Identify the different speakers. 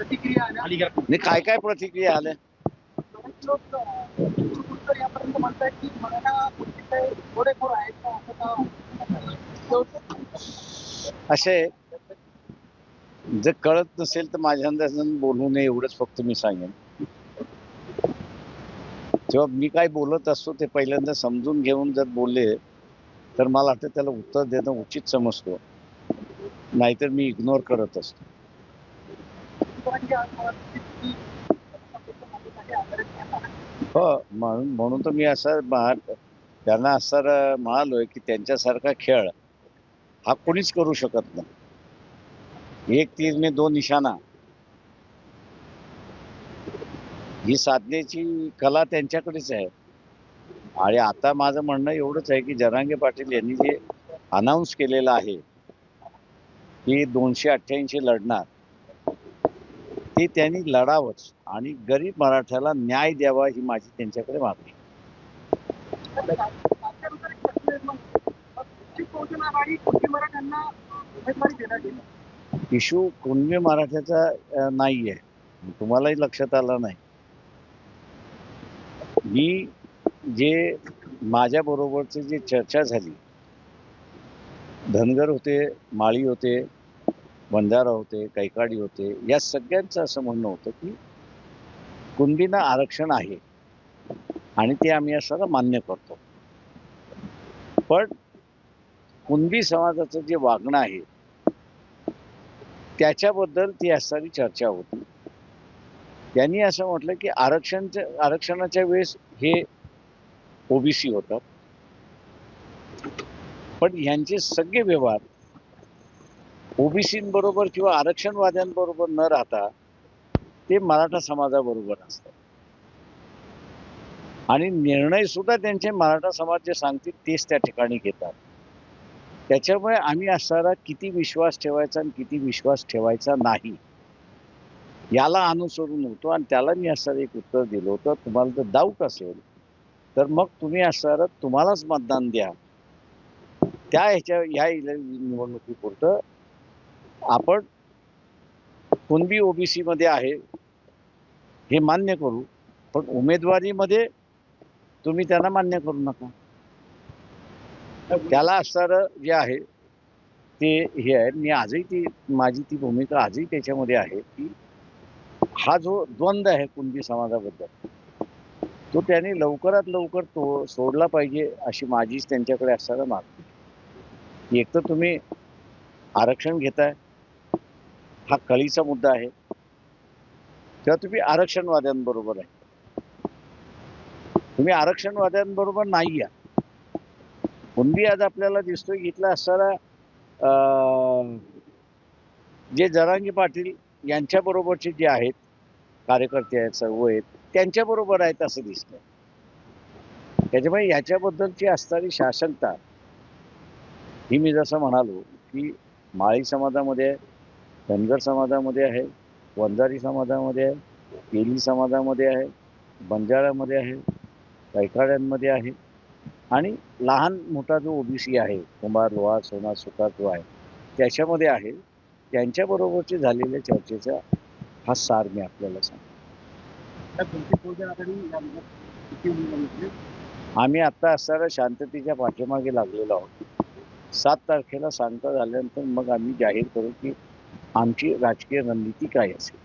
Speaker 1: अं, प्रतिक्रिया आल्या
Speaker 2: आणि काय? काय प्रतिक्रिया आल्या?
Speaker 1: असे
Speaker 2: जर कळत नसेल तर माझ्या अंदाजानं बोलू नये एवढंच फक्त मी सांगेन. जेव्हा मी काय बोलत असतो ते पहिल्यांदा समजून घेऊन जर बोलले तर मला वाटतं त्याला उत्तर देणं उचित समजतो. नाहीतर मी इग्नोर करत असतो
Speaker 1: म्हणजे आज मला वाटतं की माझ्यासाठी आदरणीय आहे.
Speaker 2: हो म्हणून म्हणून तर मी असं त्यांना असं म्हणालोय की त्यांच्यासारखा खेळ हा कोणीच करू शकत नाही. एक तीरने दोन निशाणा. ही साधनेची कला त्यांच्याकडेच आहे. आणि आता माझं म्हणणं एवढंच आहे की जरांगे पाटील यांनी जे अनाऊन्स केलेलं आहे की दोनशे अठ्ठ्याऐंशी लढणार ते त्यांनी लढावंच आणि गरीब मराठ्याला न्याय द्यावा ही माझी त्यांच्याकडे मागणी इशू कुणबी मराठ्याचा नाहीये. तुम्हालाही लक्षात आलं नाही. मी जे माझ्या बरोबरची जी चर्चा झाली धनगर होते माळी होते बंजारा होते कैकाडी होते या सगळ्यांचं असं म्हणणं होतं की कुणबींना आरक्षण आहे आणि ते आम्ही असं मान्य करतो. पण कुणबी समाजाचं जे वागणं आहे त्याच्याबद्दल ती असणारी चर्चा होती. त्यांनी असं म्हटलं की आरक्षणच्या आरक्षणाच्या वेळेस हे ओबीसी होतात पण यांचे सगळे व्यवहार ओबीसीबरोबर किंवा आरक्षणवाद्यांबरोबर न राहता ते मराठा समाजाबरोबर असतात. आणि निर्णय सुद्धा त्यांचे मराठा समाज जे सांगतील तेच त्या ठिकाणी घेतात. त्याच्यामुळे आम्ही असणारा किती विश्वास ठेवायचा आणि किती विश्वास ठेवायचा नाही याला अनुसरून होतो आणि त्याला मी असणारं एक उत्तर दिलं होतं. तुम्हाला जर डाऊट असेल तर मग तुम्ही असणारं तुम्हालाच मतदान द्या. त्या ह्याच्या ह्या निवडणुकीपुरतं आपण कुणबी ओबीसी मध्ये आहे हे मान्य करू पण उमेदवारीमध्ये तुम्ही त्यांना मान्य करू नका. त्याला असणारं जे आहे ते हे आहे. मी आजही ती माझी ती भूमिका आजही त्याच्यामध्ये आहे की हा जो द्वंद्व आहे कुणबी समाजाबद्दल तो त्याने लवकरात लवकर तो सोडला पाहिजे अशी माझीच त्यांच्याकडे असणारा मागणी. एक तर तुम्ही आरक्षण घेताय हा कळीचा मुद्दा आहे. तेव्हा तुम्ही आरक्षणवाद्यांबरोबर आहे. तुम्ही आरक्षणवाद्यांबरोबर नाही या कुणबी आज आपल्याला दिसतोय इथला असणारा अं, जे जरांगी पाटील यांच्या बरोबरचे जे आहेत कार्यकर्ते आहेत सर्व आहेत त्यांच्याबरोबर आहेत असं दिसतंय. त्याच्यामुळे याच्याबद्दलची असणारी शासनता ही मी जसं म्हणालो की माळी समाजामध्ये धनगर समाजामध्ये आहे वंजारी समाजामध्ये आहे तेली समाजामध्ये आहे बंजारामध्ये आहे कैकाड्यांमध्ये आहे आणि लहान मोठा जो ओबीसी आहे कुंभार लोहार सोना सुतार जो आहे त्याच्यामध्ये आहे. त्यांच्याबरोबरची झालेल्या चर्चेचा हा सार मी आपल्याला सांगतो? आम्ही आत्ता असणाऱ्या शांततेच्या पाठीमागे लागलेलो आहोत. सात तारखेला सांगता झाल्यानंतर मग आम्ही जाहीर करू की आमची राजकीय रणनीती काय असेल?